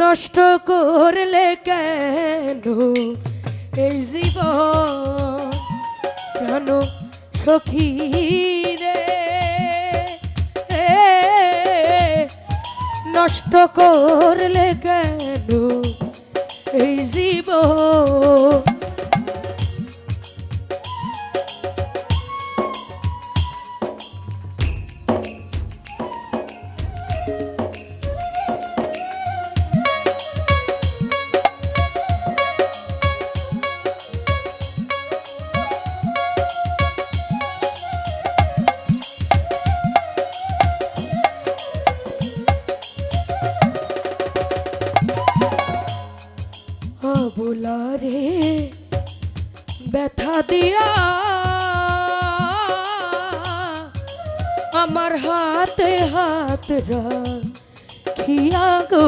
নষ্ট করলে কেন? এই জীব কেন সখী রে? নষ্ট করলে কেন? এই জীবন ব্যথা দিয়া আমার হাতে হাত রাখিয়া গো।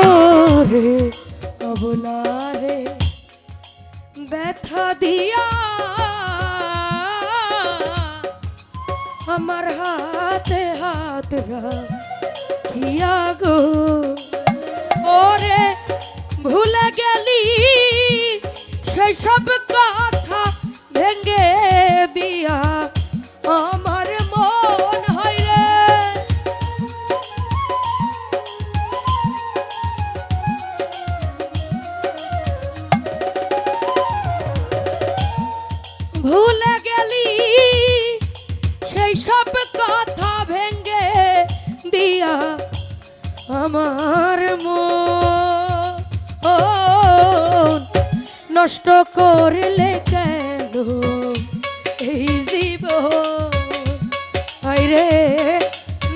ওরে অবলারে ব্যথা দিয়া আমার হাতে হাত রাখিয়া গো। ওরে ভুলে গেলি সেই সব আমার মন নষ্ট করলে কেন? এই জীব রে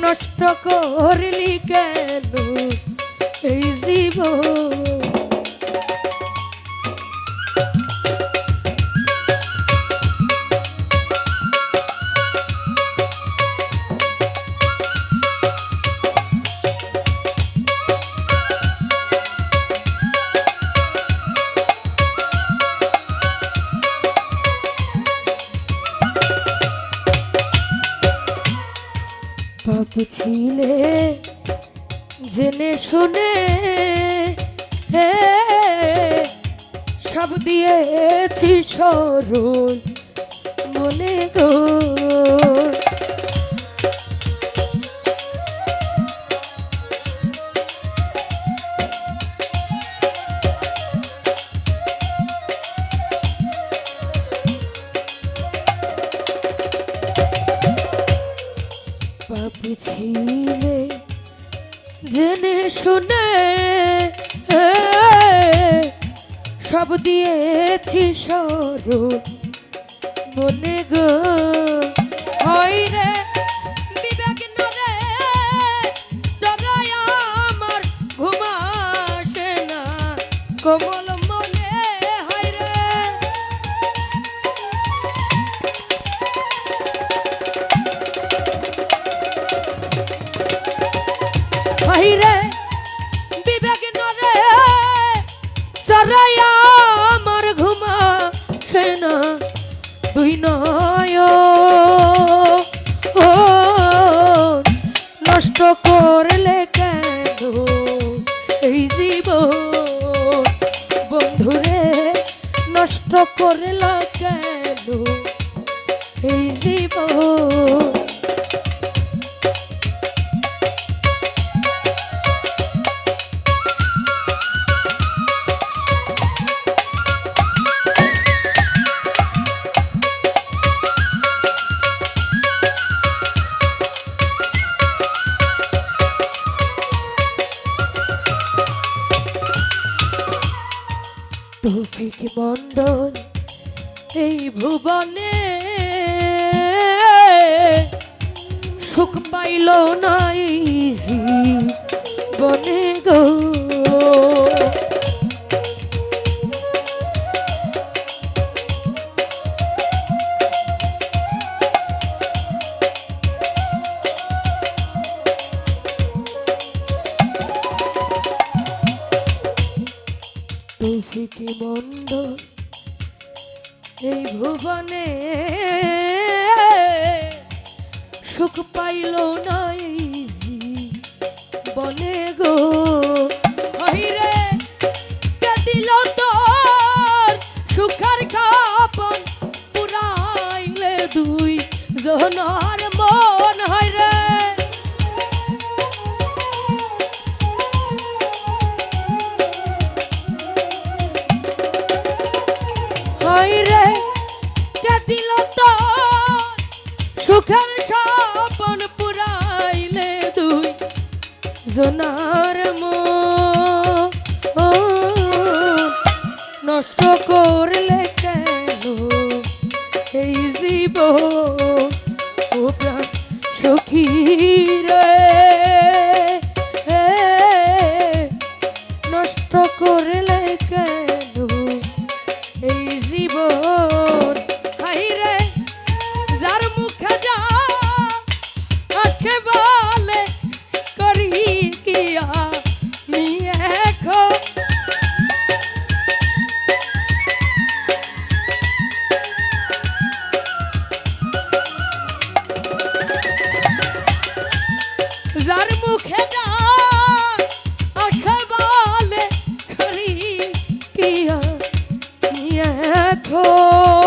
নষ্ট করলি কেন? এই জীবন পাপ ছিলে জেনে শুনে সব দিয়েছি সরল মনে গো। পাপি ছিলে জেনে শুনে সব দিয়েছি সরু মনে গো। করলে কেন? এই জীব বন্ধুরে নষ্ট করলা তৌফিক মন্ডল এই ভুবনে সুখ পাইল নাই বনে গো। সুখী মন্দ এই ভুবনে সুখ পাইল না একজনার মো নষ্ট করলে কেন? এই জীব ও প্রাণ সখীরা দেখো